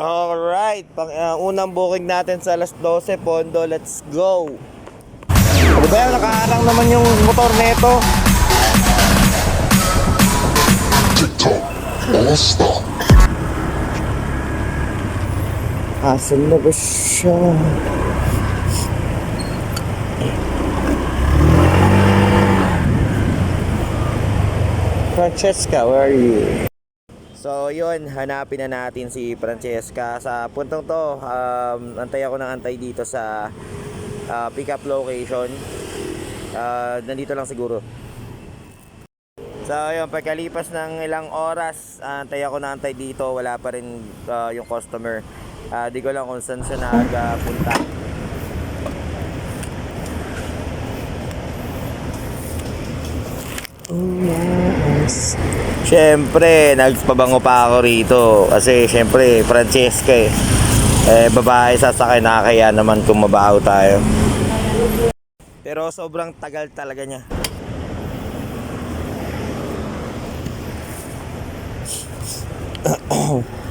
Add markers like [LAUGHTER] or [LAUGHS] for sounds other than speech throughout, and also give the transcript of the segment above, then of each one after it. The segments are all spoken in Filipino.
Alright, pang, uh, unang booking natin sa alas 12, Pondo, let's go! Ano ba yan? Nakaharang naman yung motor nito. TikTok All-Star Asan na ba siya? Francesca, where are you? So yun, hanapin na natin si Francesca sa puntong to. Um, antay ako ng antay dito sa uh, pick-up location. Uh, nandito lang siguro. So yun, pagkalipas ng ilang oras, antay ako na antay dito, wala pa rin ah, yung customer. Ah, di ko lang kung saan siya nagpunta. Siyempre, nagpabango pa ako rito. Kasi siyempre, Francesca eh. Eh, babae sasakay, nakakaya naman kung mabaho tayo. Pero sobrang tagal talaga niya. [CLEARS THROAT]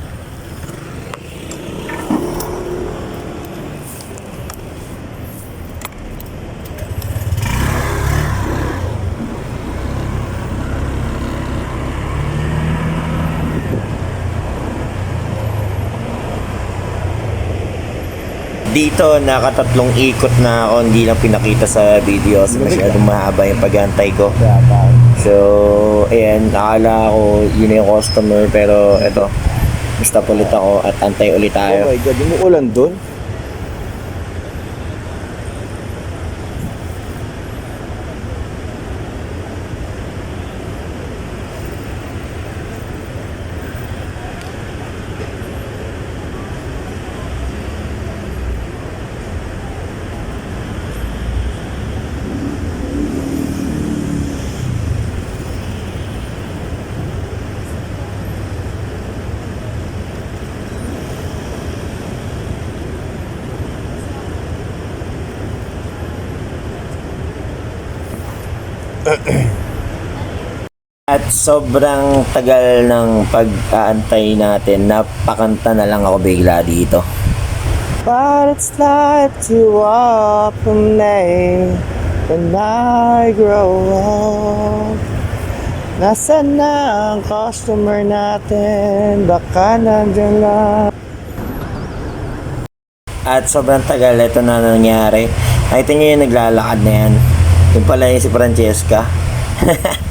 Dito, nakatatlong ikot na ako, hindi lang pinakita sa video kasi masyadong mahaba yung pag-antay ko. So, ayan, nakala ko yun yung customer pero eto, stop ulit ako at antay ulit tayo. Oh my God, yung ulan doon? [CLEARS THROAT] At sobrang tagal ng pag-aantay natin, napakanta na lang ako bigla dito. But it's like to walk from me when I grow up. Nasaan na ang customer natin? Baka nandyan lang. At sobrang tagal ito na nangyari. Nakita niyo yung naglalakad na yan. Yung pala yung si Francesca. [LAUGHS]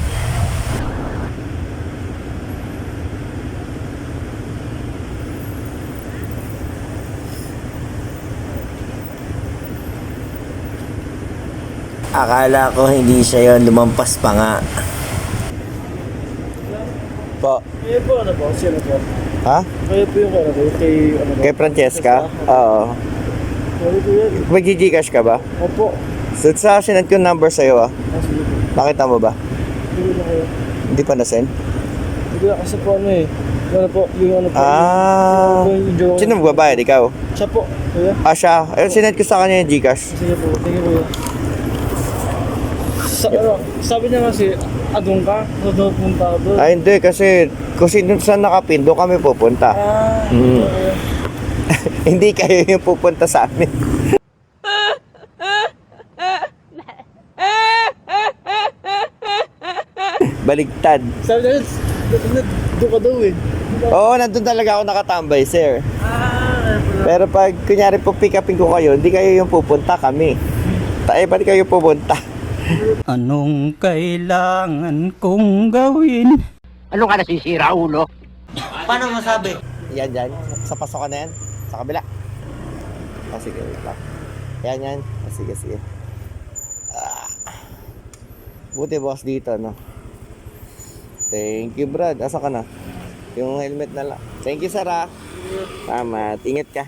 Akala ko hindi siya yon lumampas pa nga. Po. Kayo po, ano po? Sino po? Ha? Kayo po yung ano, kayo kay ano po? Kay Francesca? Oo. Po. Mag-gcash ka ba? Opo. So, sa sinend ko yung number sa'yo ah. Ah. Nakita mo ba? Hindi na kayo. Hindi pa na-send? Hindi na kasi po ano eh. Ano po, yung ano po. Ah. Yung, Sino magbabayad? Ikaw? Siya po. Kuya. Ah, siya. Eh, sinend ko sa kanya yung Gcash. Sige po. Sige po. Sa, ano, sabi niya kasi, adong ka? Sa doon punta ako doon. Ah, hindi. Kasi kung sino saan nakapin, doon kami pupunta. Ah, Mm. [LAUGHS] hindi kayo yung pupunta sa amin. [LAUGHS] Baligtad. Sabi niya, doon ka daw eh. Oo, nandun talaga ako nakatambay, sir. Ah. Pero pag kunyari po pick upin ko kayo, hindi kayo yung pupunta kami. Ta eh, ba't kayo pupunta? [LAUGHS] Anong kailangan kong gawin? Ano ka nasisira, ulo? Paano masabi? Yan, yan. Sa pasokan na yan. Sa kabila. Ah, sige, wait lang. Yan, yan. Ah, sige, sige. Ah. Buti boss dito, no? Thank you, Brad. Asa ka na? Yung helmet na lang. Thank you, Sarah. Tama. Ingat ka.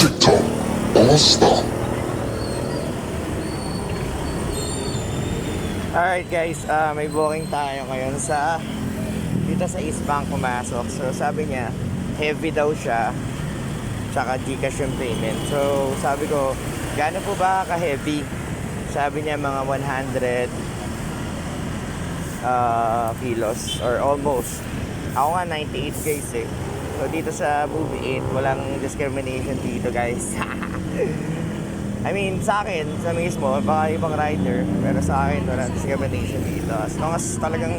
TikTok All-Star Alright guys, ah, may booking tayo ngayon sa dito sa East Bank pumasok. So sabi niya, heavy daw siya. Tsaka Gcash yung payment. So sabi ko, gaano po ba ka-heavy? Sabi niya mga 100 ah, kilos or almost. Ako nga 98 guys eh. So dito sa Movie 8, walang discrimination dito guys. [LAUGHS] I mean, sa akin, sa mismo, baka ibang rider, pero sa akin, walang discrimination dito. As long as talagang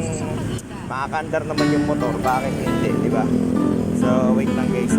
makakandar naman yung motor, bakit hindi, di ba? So, wait lang guys.